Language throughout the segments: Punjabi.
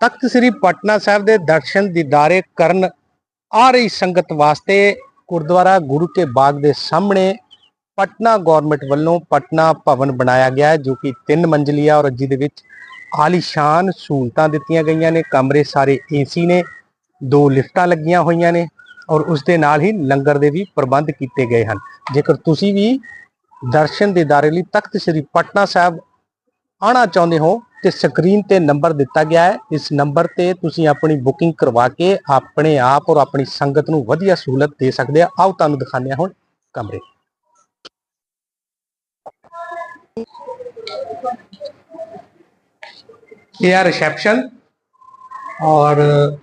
ਤਖਤ ਸ੍ਰੀ ਪਟਨਾ ਸਾਹਿਬ ਦੇ ਦਰਸ਼ਨ ਦੀਦਾਰੇ ਕਰਨ ਆ ਰਹੀ ਸੰਗਤ ਵਾਸਤੇ ਗੁਰਦੁਆਰਾ ਗੁਰੂ ਕੇ ਬਾਗ ਦੇ ਸਾਹਮਣੇ ਪਟਨਾ ਗਵਰਨਮੈਂਟ ਵੱਲੋਂ ਪਟਨਾ ਭਵਨ ਬਣਾਇਆ ਗਿਆ ਹੈ, ਜੋ ਕਿ ਤਿੰਨ ਮੰਜ਼ਲੀ ਔਰ ਜਿਹਦੇ ਵਿੱਚ ਆਲੀਸ਼ਾਨ ਸਹੂਲਤਾਂ ਦਿੱਤੀਆਂ ਗਈਆਂ ਨੇ, ਕਮਰੇ ਸਾਰੇ ਏਸੀ ਨੇ, ਦੋ ਲਿਫਟਾਂ ਲੱਗੀਆਂ ਹੋਈਆਂ ਨੇ ਔਰ ਉਸ ਦੇ ਨਾਲ ਹੀ ਲੰਗਰ ਦੇ ਵੀ ਪ੍ਰਬੰਧ ਕੀਤੇ ਗਏ ਹਨ। ਜੇਕਰ ਤੁਸੀਂ ਵੀ ਦਰਸ਼ਨ ਦੀਦਾਰੇ ਲਈ ਤਖਤ ਸ੍ਰੀ ਪਟਨਾ ਸਾਹਿਬ ਆਣਾ ਚਾਹੁੰਦੇ ਹੋ ਤੇ ਸਕਰੀਨ ਤੇ ਨੰਬਰ ਦਿੱਤਾ ਗਿਆ ਹੈ। ਇਸ ਨੰਬਰ ਤੇ ਤੁਸੀਂ ਆਪਣੀ ਬੁਕਿੰਗ ਕਰਵਾ ਕੇ ਆਪਣੇ ਆਪ ਔਰ ਆਪਣੀ ਸੰਗਤ ਨੂੰ ਵਧੀਆ ਸਹੂਲਤ ਦੇ ਸਕਦੇ ਆ। ਆਓ ਤੁਹਾਨੂੰ ਦਿਖਾਉਂਦੇ ਹਾਂ ਹੁਣ ਕਮਰੇ। ਇਹ ਆ ਰਿਸੈਪਸ਼ਨ ਔਰ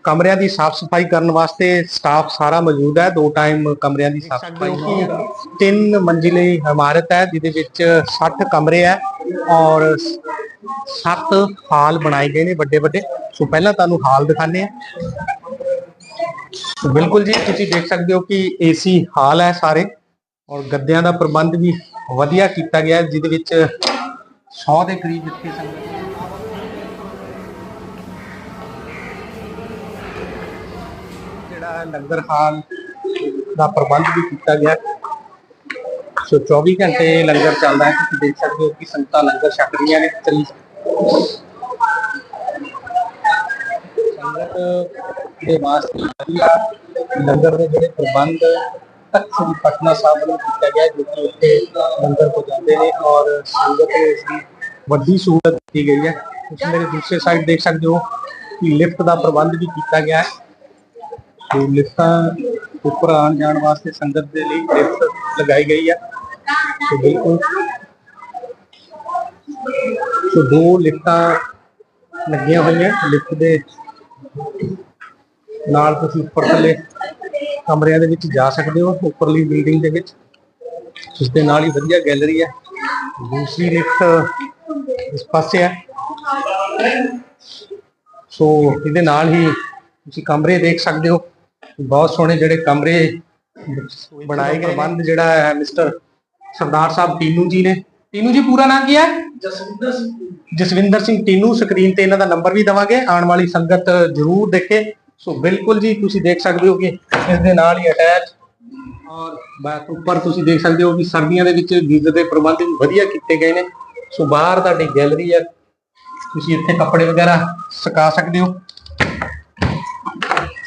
ਕਮਰਿਆਂ ਦੀ ਸਾਫ਼ ਸਫ਼ਾਈ ਕਰਨ ਵਾਸਤੇ ਸਟਾਫ ਸਾਰਾ ਮੌਜੂਦ ਹੈ। ਦੋ ਟਾਈਮ ਕਮਰਿਆਂ ਦੀ ਸਾਫ਼ ਸਫ਼ਾਈ ਤਿੰਨ ਮੰਜ਼ਿਲੇ ਇਮਾਰਤ ਹੈ ਜਿਹਦੇ ਵਿੱਚ 60 ਕਮਰੇ ਹੈ ਔਰ ਸੱਤ ਹਾਲ ਬਣਾਏ ਗਏ ਨੇ ਵੱਡੇ ਵੱਡੇ। ਸੋ ਪਹਿਲਾਂ ਤੁਹਾਨੂੰ ਹਾਲ ਦਿਖਾਣੇ ਆ ਬਿਲਕੁਲ ਜੀ, ਤੁਸੀਂ ਦੇਖ ਸਕਦੇ ਹੋ ਕਿ ਏਸੀ ਹਾਲ ਹੈ ਸਾਰੇ ਔਰ ਗੱਦਿਆਂ ਦਾ ਪ੍ਰਬੰਧ ਵੀ ਵਧੀਆ ਕੀਤਾ ਗਿਆ ਜਿਹਦੇ ਵਿੱਚ 100 ਦੇ ਕਰੀਬ ਇੱਥੇ ਸੰਗਤ ਜਿਹੜਾ ਲੰਗਰ ਹਾਲ ਦਾ ਪ੍ਰਬੰਧ ਵੀ ਕੀਤਾ ਗਿਆ ਸੋ 24 ਘੰਟੇ ਲੰਗਰ ਚੱਲਦਾ ਹੈ। ਤੁਸੀਂ ਦੇਖ ਸਕਦੇ ਹੋ ਕਿ ਸੰਗਤਾਂ ਲੰਗਰ ਛਕ ਰਹੀਆਂ ਨੇ। ਚੱਲੀ ਸੰਗਤ ਦੇ ਵਾਸਤੇ ਵਧੀਆ ਲੰਗਰ ਦੇ ਜਿਹੜੇ ਪ੍ਰਬੰਧ ਤਖਤ ਸ੍ਰੀ ਪਟਨਾ ਸਾਹਿਬ ਵੱਲੋਂ ਕੀਤਾ ਗਿਆ ਜੋ ਕਿ ਉੱਥੇ ਲੰਗਰ ਕੋ ਨੇ ਔਰ ਸੰਗਤ ਨੂੰ ਇਸ ਦੀ ਵੱਡੀ ਸਹੂਲਤ ਦਿੱਤੀ ਗਈ ਹੈ। ਤੁਸੀਂ ਮੇਰੇ ਦੂਸਰੇ ਸਾਈਡ ਦੇਖ ਸਕਦੇ ਹੋ ਕਿ ਲਿਫਟ ਦਾ ਪ੍ਰਬੰਧ ਵੀ ਕੀਤਾ ਗਿਆ ਹੈ। ਤੇ ਲਿਫਟਾਂ ਉੱਪਰ ਆਉਣ ਜਾਣ ਵਾਸਤੇ ਸੰਗਤ ਦੇ ਲਈ ਲਿਫਟ ਲਗਾਈ ਗਈ ਹੈ। ਸੋ ਬਿਲਕੁਲ ਸੋ ਦੋ ਲਿਫਟਾਂ ਲੱਗੀਆਂ ਹੋਈਆਂ ਲਿਫਟ ਦੇ ਨਾਲ ਤੁਸੀਂ ਉੱਪਰ ਥੱਲੇ ਕਮਰਿਆਂ ਦੇ ਵਿੱਚ ਜਾ ਸਕਦੇ ਹੋ, ਉੱਪਰਲੀ ਬਿਲਡਿੰਗ ਦੇ ਵਿੱਚ। ਉਸ ਦੇ ਨਾਲ ਹੀ ਵਧੀਆ ਗੈਲਰੀ ਹੈ। ਦੂਸਰੀ ਲਿਫਟ ਇਸ ਪਾਸੇ ਹੈ। ਸੋ ਇਹਦੇ ਨਾਲ ਹੀ ਤੁਸੀਂ ਕਮਰੇ ਦੇਖ ਸਕਦੇ ਹੋ। ਬਹੁਤ ਸੋਹਣੇ ਜਿਹੜੇ ਕਮਰੇ ਬਣਾਏ ਗਏ ਪ੍ਰਬੰਧ ਜਿਹੜਾ ਹੈ, ਮਿਸਟਰ ਸਰਦਾਰ ਸਾਹਿਬ ਟੀਨੂ ਜੀ ਨੇ। ਟੀਨੂ ਜੀ ਪੂਰਾ ਨਾਮ ਕੀ ਹੈ? ਜਸਵਿੰਦਰ ਸਿੰਘ ਜਸਵਿੰਦਰ ਸਿੰਘ ਟੀਨੂ ਸਕਰੀਨ ਤੇ ਇਹਨਾਂ ਦਾ ਨੰਬਰ ਵੀ ਦਵਾਂਗੇ। ਆਉਣ ਵਾਲੀ ਸੰਗਤ ਜਰੂਰ ਦੇਖੇ। ਸੋ ਬਿਲਕੁਲ ਜੀ ਤੁਸੀਂ ਦੇਖ ਸਕਦੇ ਹੋ ਕਿ ਇਸ ਦੇ ਨਾਲ ਹੀ ਅਟੈਚ ਔਰ ਬਾਤ ਉੱਪਰ ਤੁਸੀਂ ਦੇਖ ਸਕਦੇ ਹੋ ਕਿ ਸਰਦੀਆਂ ਦੇ ਵਿੱਚ ਗੀਜ਼ਰ ਦੇ ਪ੍ਰਬੰਧ ਵੀ ਵਧੀਆ ਕੀਤੇ ਗਏ ਨੇ। ਸੋ ਬਾਹਰ ਤੁਹਾਡੀ ਗੈਲਰੀ ਹੈ ਤੁਸੀਂ ਇੱਥੇ ਕੱਪੜੇ ਵਗੈਰਾ ਸੁਕਾ ਸਕਦੇ ਹੋ।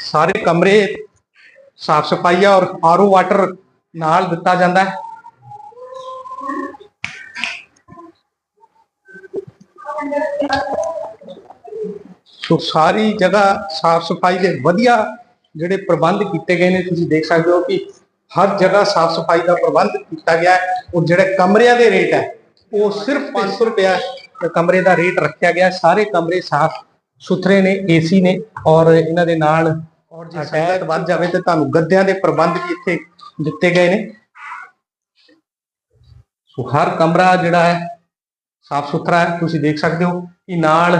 ਸਾਰੇ ਕਮਰੇ ਸਾਫ਼ ਸਫ਼ਾਈ ਔਰ ਆਰਓ ਵਾਟਰ ਨਾਲ ਦਿੱਤਾ ਜਾਂਦਾ ਹੈ। ਸੋ ਸਾਰੀ ਜਗ੍ਹਾ ਸਾਫ਼ ਸਫ਼ਾਈ ਦੇ ਵਧੀਆ ਜਿਹੜੇ ਪ੍ਰਬੰਧ ਕੀਤੇ ਗਏ ਨੇ ਤੁਸੀਂ ਦੇਖ ਸਕਦੇ ਹੋ ਕਿ ਹਰ ਜਗ੍ਹਾ ਸਾਫ਼ ਸਫ਼ਾਈ ਦਾ ਪ੍ਰਬੰਧ ਕੀਤਾ ਗਿਆ ਹੈ ਔਰ ਜਿਹੜੇ ਕਮਰਿਆਂ ਦੇ ਰੇਟ ਹੈ ਉਹ ਸਿਰਫ 500 ਰੁਪਇਆ ਕਮਰੇ ਦਾ ਰੇਟ ਰੱਖਿਆ ਗਿਆ। ਸਾਰੇ ਕਮਰੇ ਸਾਫ਼ ਸੁਥਰੇ ਨੇ ਏਸੀ ਨੇ ਔਰ ਇਹਨਾਂ ਦੇ ਨਾਲ ਔਰ ਜੇ ਸੰਗਤ ਵੱਧ ਜਾਵੇ ਤੇ ਤੁਹਾਨੂੰ ਗੱਦਿਆਂ ਦੇ ਪ੍ਰਬੰਧ ਵੀ ਇੱਥੇ ਦਿੱਤੇ ਗਏ ਨੇ ਸੋ ਹਰ ਕਮਰਾ ਜਿਹੜਾ ਹੈ ਸਾਫ਼ ਸੁਥਰਾ ਹੈ ਤੁਸੀਂ ਦੇਖ ਸਕਦੇ ਹੋ ਕਿ ਨਾਲ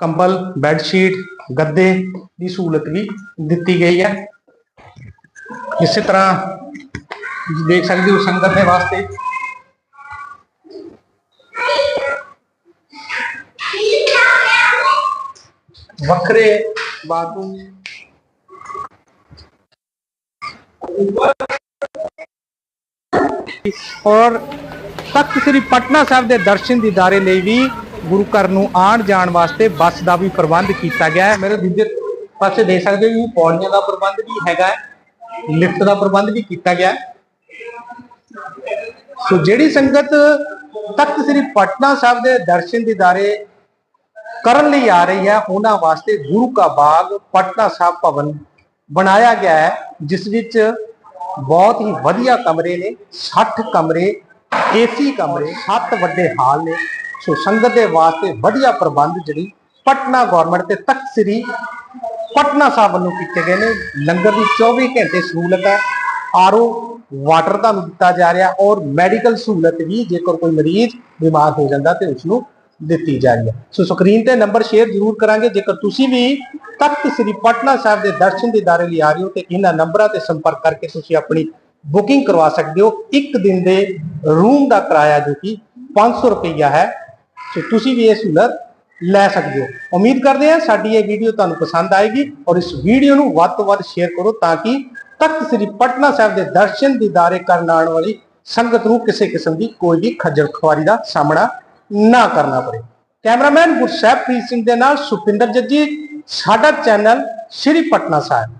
ਕੰਬਲ ਬੈੱਡ ਸ਼ੀਟ ਗੱਦੇ ਦੀ ਸਹੂਲਤ ਵੀ ਦਿੱਤੀ ਗਈ ਹੈ ਇਸੇ ਤਰ੍ਹਾਂ ਤੁਸੀਂ ਦੇਖ ਸਕਦੇ ਹੋ ਸੰਗਤ ਦੇ ਵਾਸਤੇ ਵੱਖਰੇ ਬਾਥਰੂਮ ਔਰ ਤਖਤ ਸ੍ਰੀ ਪਟਨਾ ਸਾਹਿਬ ਦੇ ਦਰਸ਼ਨ ਦੀਦਾਰੇ ਲਈ ਵੀ ਗੁਰੂ ਘਰ ਨੂੰ ਆਉਣ ਜਾਣ ਵਾਸਤੇ ਬੱਸ ਦਾ ਵੀ ਪ੍ਰਬੰਧ ਕੀਤਾ ਗਿਆ ਹੈ। ਮੇਰੇ ਦੂਜੇ ਪਾਸੇ ਦੇਖ ਸਕਦੇ ਹੋ ਪੌੜੀਆਂ ਦਾ ਪ੍ਰਬੰਧ ਵੀ ਹੈਗਾ ਹੈ, ਲਿਫਟ ਦਾ ਪ੍ਰਬੰਧ ਵੀ ਕੀਤਾ ਗਿਆ ਹੈ। ਸੋ ਜਿਹੜੀ ਸੰਗਤ ਤਖਤ ਸ੍ਰੀ ਪਟਨਾ ਸਾਹਿਬ ਦੇ ਦਰਸ਼ਨ ਦੀਦਾਰੇ ਕਰਨ ਲਈ ਆ ਰਹੀ ਹੈ, ਉਹਨਾਂ ਵਾਸਤੇ ਗੁਰੂ ਕਾ ਬਾਗ ਪਟਨਾ ਸਾਹਿਬ ਭਵਨ ਬਣਾਇਆ ਗਿਆ ਹੈ, ਜਿਸ ਵਿੱਚ ਬਹੁਤ ਹੀ ਵਧੀਆ ਕਮਰੇ ਨੇ 60 ਕਮਰੇ ਏਸੀ ਕਮਰੇ 7 ਵੱਡੇ ਹਾਲ ਨੇ, ਸੋ ਸੰਗਤ ਦੇ ਵਾਸਤੇ ਵਧੀਆ ਪ੍ਰਬੰਧ ਜਿਹੜੀ ਪਟਨਾ ਗਵਰਨਮੈਂਟ ਤੇ ਤਖਤ ਸ੍ਰੀ ਪਟਨਾ ਸਾਹਿਬ ਵੱਲੋਂ ਕੀਤੇ ਗਏ ਨੇ। ਲੰਗਰ ਦੀ 24 ਘੰਟੇ ਸਹੂਲਤ ਹੈ। ਆਰਓ ਵਾਟਰ ਤੁਹਾਨੂੰ ਦਿੱਤਾ ਜਾ ਰਿਹਾ ਔਰ ਮੈਡੀਕਲ ਸਹੂਲਤ ਵੀ ਜੇਕਰ ਕੋਈ ਮਰੀਜ਼ ਬਿਮਾਰ ਹੋ ਜਾਂਦਾ ਤੇ ਉਸ ਨੂੰ ਦਿੱਤੀ ਜਾ ਰਹੀ ਹੈ। ਸੋ ਸਕਰੀਨ ਤੇ ਨੰਬਰ ਸ਼ੇਅਰ ਜ਼ਰੂਰ ਕਰਾਂਗੇ। ਜੇਕਰ ਤੁਸੀਂ ਵੀ ਤਖਤ ਸ੍ਰੀ ਪਟਨਾ ਸਾਹਿਬ ਦੇ ਦਰਸ਼ਨ ਦੀਦਾਰੇ ਲਈ ਆ ਰਹੇ ਹੋ ਤੇ ਇਹਨਾਂ ਨੰਬਰਾਂ ਤੇ ਸੰਪਰਕ ਕਰਕੇ ਤੁਸੀਂ ਆਪਣੀ ਬੁਕਿੰਗ ਕਰਵਾ ਸਕਦੇ ਹੋ। ਇੱਕ ਦਿਨ ਦੇ ਰੂਮ ਦਾ ਕਿਰਾਇਆ ਜੋ ਕਿ 500 ਰੁਪਈਆ ਹੈ। ਸੋ ਤੁਸੀਂ ਵੀ ਇਹ ਸਹੂਲਤ ਲੈ ਸਕਦੇ ਹੋ। ਉਮੀਦ ਕਰਦੇ ਹਾਂ ਸਾਡੀ ਇਹ ਵੀਡੀਓ ਤੁਹਾਨੂੰ ਪਸੰਦ ਆਏਗੀ ਔਰ ਇਸ ਵੀਡੀਓ ਨੂੰ ਵੱਧ ਤੋਂ ਵੱਧ ਸ਼ੇਅਰ ਕਰੋ ਤਾਂ ਕਿ ਤਖਤ ਸ੍ਰੀ ਪਟਨਾ ਸਾਹਿਬ ਦੇ ਦਰਸ਼ਨ ਦੀਦਾਰੇ ਕਰਨ ਆਉਣ ਵਾਲੀ ਸੰਗਤ ਨੂੰ ਕਿਸੇ ਕਿਸਮ ਦੀ ਕੋਈ ਵੀ ਖੱਜਲ ਖੁਆਰੀ ਦਾ ਸਾਹਮਣਾ ਨਾ ਕਰਨਾ ਪਵੇ। ਕੈਮਰਾਮੈਨ ਗੁਰਸਹਿਬਪ੍ਰੀਤ ਸਿੰਘ ਦੇ ਨਾਲ ਸੁਪਿੰਦਰ ਜੱਜੀ, ਸਾਡਾ ਚੈਨਲ ਸ਼੍ਰੀ ਪਟਨਾ ਸਾਹਿਬ।